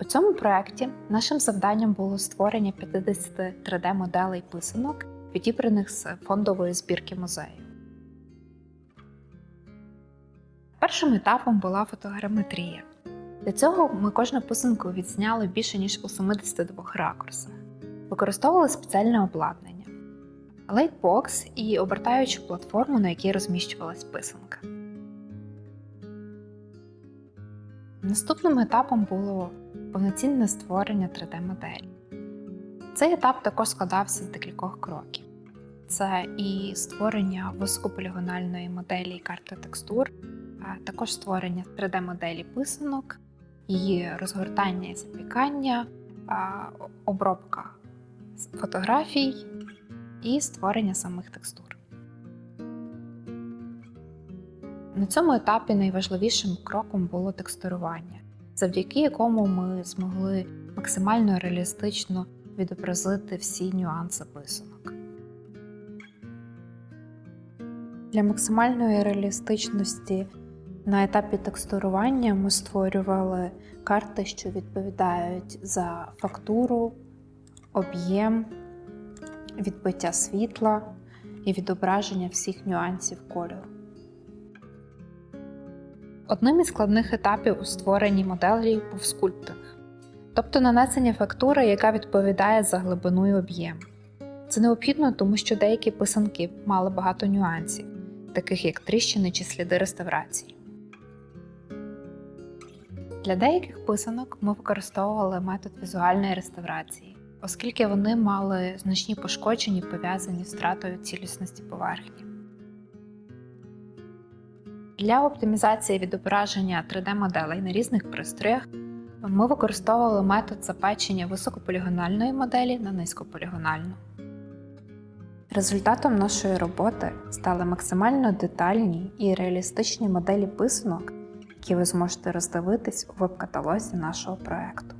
У цьому проєкті нашим завданням було створення 50 3D-моделей писанок, підібраних з фондової збірки музею. Першим етапом була фотограметрія. Для цього ми кожну писанку відзняли більше ніж у 72 ракурсах. Використовували спеціальне обладнання, лейтбокс і обертаючу платформу, на якій розміщувалась писанка. Наступним етапом було повноцінне створення 3D-моделі. Цей етап також складався з декількох кроків: це і створення високополігональної моделі і карти текстур, також створення 3D-моделі писанок, її розгортання і запікання, обробка фотографій і створення самих текстур. На цьому етапі найважливішим кроком було текстурування, завдяки якому ми змогли максимально реалістично відобразити всі нюанси писанок. Для максимальної реалістичності на етапі текстурування ми створювали карти, що відповідають за фактуру, об'єм, відбиття світла і відображення всіх нюансів кольору. Одним із складних етапів у створенні моделі був скульптинг, тобто нанесення фактури, яка відповідає за глибину і об'єм. Це необхідно, тому що деякі писанки мали багато нюансів, таких як тріщини чи сліди реставрації. Для деяких писанок ми використовували метод візуальної реставрації, оскільки вони мали значні пошкодження, пов'язані з втратою цілісності поверхні. Для оптимізації відображення 3D-моделей на різних пристроях ми використовували метод запечення високополігональної моделі на низькополігональну. Результатом нашої роботи стали максимально детальні і реалістичні моделі писанок, які ви зможете роздивитись у веб-каталозі нашого проекту.